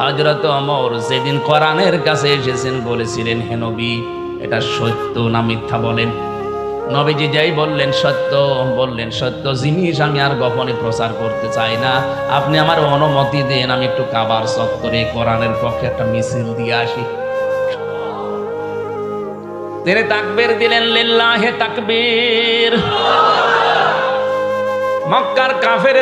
হজরত অমর যেদিন কোরআনের কাছে এসেছেন বলেছিলেন, হে নবী, এটা সত্য না মিথ্যা বলেন? নবীজি যাই বললেন, সত্য বললেন, সত্য জিনিস আমি আর গোপনে প্রচার করতে চাই না। আপনি আমার অনুমতি দেন, আমি একটু কাবার চত্বরে কোরআনের পক্ষে একটা মিছিল দিয়ে আসি। তিনি তাকবীর দিলেন, লিল্লাহে তাকবীর। মক্কার কাফের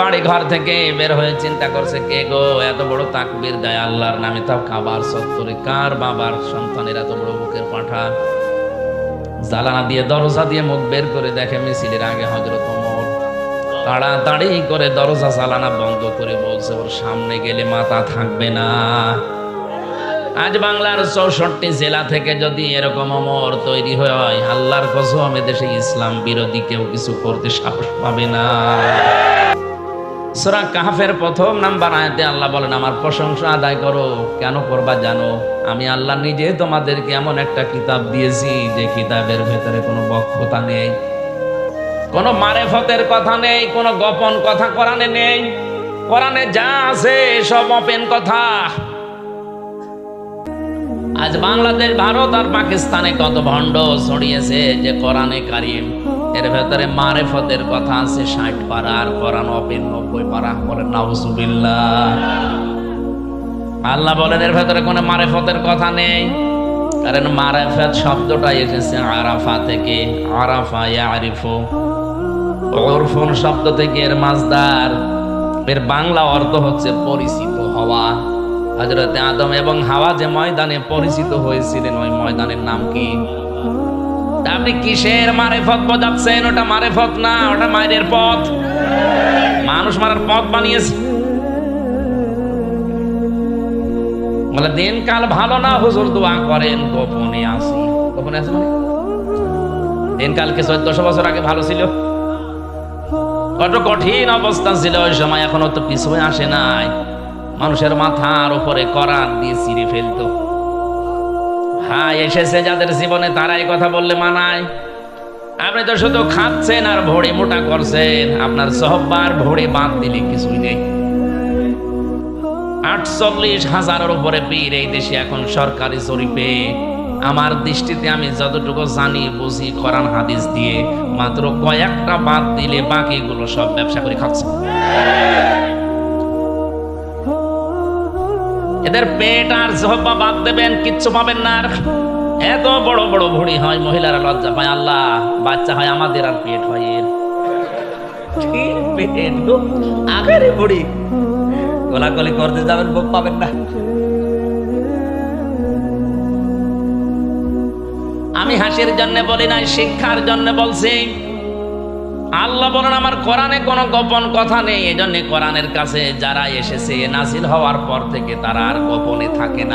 বাড়ি ঘর থেকে বের হয়ে চিন্তা করছে, কে গো? এত বড় তাকবীর দেয় আল্লাহর নামে, তাও কাবার চত্বরে? কার বাবার সন্তানের এত বড় বুকের পাঠা? জালানা দিয়ে, দরজা দিয়ে মুখ বের করে দেখে মিছিলের আগে হজরত ওমর তাড়াতাড়ি করে দরজা চালানা বন্ধ করে বলছে, ওর সামনে গেলে মাথা থাকবে না। আজ বাংলার চৌষট্টি জেলা থেকে যদি এরকম অমর তৈরি হয় আল্লাহর কসম দেশে ইসলাম বিরোধী কেউ কিছু করতে সাহস পাবে না। সুরা কাহাফের প্রথম নাম্বার আয়াতে আল্লাহ বলেন, আমার প্রশংসা আদায় করো, কেন করবা জানো? আমি আল্লাহ নিজে তোমাদেরকে এমন একটা কিতাব দিয়েছি, যে কিতাবের ভেতরে কোনো বক্ষতা নেই, কোনো মারেফতের কথা নেই, কোনো গোপন কথা কোরআনে নেই। কোরআনে যা আছে সব অপেন কথা। আজ বাংলাদেশ, ভারত আর পাকিস্তানে কত ভণ্ড ছড়িয়েছে যে কোরআনে কারিম। এর ভেতরে মারেফতের কথা আছে, ষাট পারা আর কোরআন অপেন নব্বই পারা। বলেন, নাউজুবিল্লাহ। আল্লাহ বলেন, এর ভেতরে কোনো মারেফতের কথা নেই। কারণ মারেফত শব্দটা এসেছে আরাফা থেকে, আরাফা ইয়ারিফু। ওরফুন শব্দ থেকে এর মাজদার। এর বাংলা অর্থ হচ্ছে পরিচিত হওয়া। হজরতে আদম এবং হাওয়া যে ময়দানে পরিচিত হয়েছিলেন, ওই ময়দানের নাম কি? আপনি কিসের মারেফত বোঝাচ্ছেন? ওটা মারেফত না, ওটা মায়ের পথ। মানুষ মারার পথ বানিয়েছে। বলে, দিনকাল ভালো না, হুজুর দোয়া করেন, গোপনে আসি গোপনে আসি মানে? দিনকাল কি চোদ্দশো বছর আগে ভালো ছিল? কত কঠিন অবস্থা ছিল, ওই সময় এখনও তো কিছু আসে নাই। মানুষের মাথার উপরে করার দিয়ে চিরে ফেলতো। হ্যাঁ এসেছে যাদের জীবনে তারা এই কথা বললে মানায়। আপনি তো শুধু খাচ্ছেন আর ভড়ি মোটা করছেন। আপনার সহবার ভড়ি বাদ দিলে কিছুই নেই। আটচল্লিশ হাজারের উপরে বীর এই দেশে এখন সরকারি জরিপে আমার দৃষ্টিতে আমি যতটুকু জানি, বুঝি কোরআন, হাদিস দিয়ে মাত্র কয়েকটা বাদ দিলে বাকিগুলো সব ব্যবসা করে খাচ্ছে। এদের পেট আর জহব্বা বাদ দেবেন কিচ্ছু পাবেন না। আর এত বড় বড় ভুড়ি হয় মহিলারা লজ্জা পায় আল্লাহ বাচ্চা হয় আমাদের আর পেট হয় এর। গো, ভুড়ি কোলাকলি করতে যাবেন বুক পাবেন না। আমি হাসির জন্য বলি না শিক্ষার জন্য বলছি আল্লাহ বলেন, আমার কোরআনে কোনো গোপন কথা নেই। এজন্য জন্য কোরআনের কাছে যারা এসেছে নাসিল হওয়ার পর থেকে তারা আর গোপনে থাকে না।